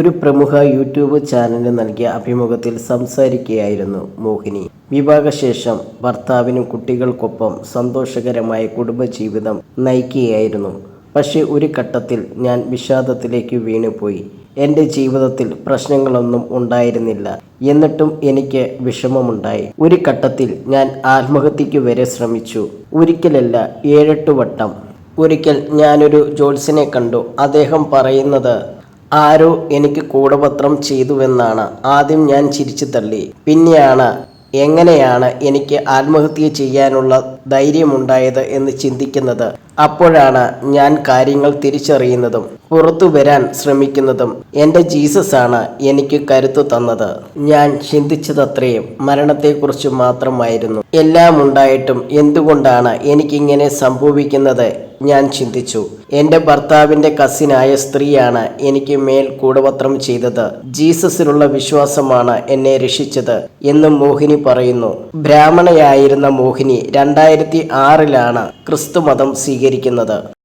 ഒരു പ്രമുഖ യൂട്യൂബ് ചാനലിന് നൽകിയ അഭിമുഖത്തിൽ സംസാരിക്കുകയായിരുന്നു മോഹിനി. വിവാഹശേഷം ഭർത്താവിനും കുട്ടികൾക്കൊപ്പം സന്തോഷകരമായ കുടുംബജീവിതം നയിക്കുകയായിരുന്നു. പക്ഷേ ഒരു ഘട്ടത്തിൽ ഞാൻ വിഷാദത്തിലേക്ക് വീണുപോയി. എന്റെ ജീവിതത്തിൽ പ്രശ്നങ്ങളൊന്നും ഉണ്ടായിരുന്നില്ല. എന്നിട്ടും എനിക്ക് വിഷമമുണ്ടായി. ഒരു ഘട്ടത്തിൽ ഞാൻ ആത്മഹത്യക്ക് വരെ ശ്രമിച്ചു. ഒരിക്കലല്ല ഏഴെട്ട് വട്ടം. ഒരിക്കൽ ഞാനൊരു ജോത്സ്യനെ കണ്ടു. അദ്ദേഹം പറയുന്നത് ആരോ എനിക്ക് കൂടപത്രം ചെയ്തുവെന്നാണ് ആദ്യം ഞാൻ ചിരിച്ചു തള്ളി. പിന്നെയാണ് എങ്ങനെയാണ് എനിക്ക് ആത്മഹത്യ ചെയ്യാനുള്ള ധൈര്യമുണ്ടായത് എന്ന് ചിന്തിക്കുന്നത്. അപ്പോഴാണ് ഞാൻ കാര്യങ്ങൾ തിരിച്ചറിയുന്നതും പുറത്തു വരാൻ ശ്രമിക്കുന്നതും എന്റെ ജീസസ് ആണ് എനിക്ക് കരുത്തു തന്നത്. ഞാൻ ചിന്തിച്ചതത്രയും മരണത്തെക്കുറിച്ച് മാത്രമായിരുന്നു. എല്ലാം ഉണ്ടായിട്ടും എന്തുകൊണ്ടാണ് എനിക്കിങ്ങനെ സംഭവിക്കുന്നത് ഞാൻ ചിന്തിച്ചു. എന്റെ ഭർത്താവിന്റെ കസിനായ സ്ത്രീയാണ് എനിക്ക് മേൽ കൂടപത്രം ചെയ്തത്. ജീസസിലുള്ള വിശ്വാസമാണ് എന്നെ രക്ഷിച്ചത് എന്ന് മോഹിനി പറയുന്നു. ബ്രാഹ്മണയായിരുന്ന മോഹിനി രണ്ടായിരത്തി ആറിലാണ് ക്രിസ്തുമതം സ്വീകരിക്കുന്നത്.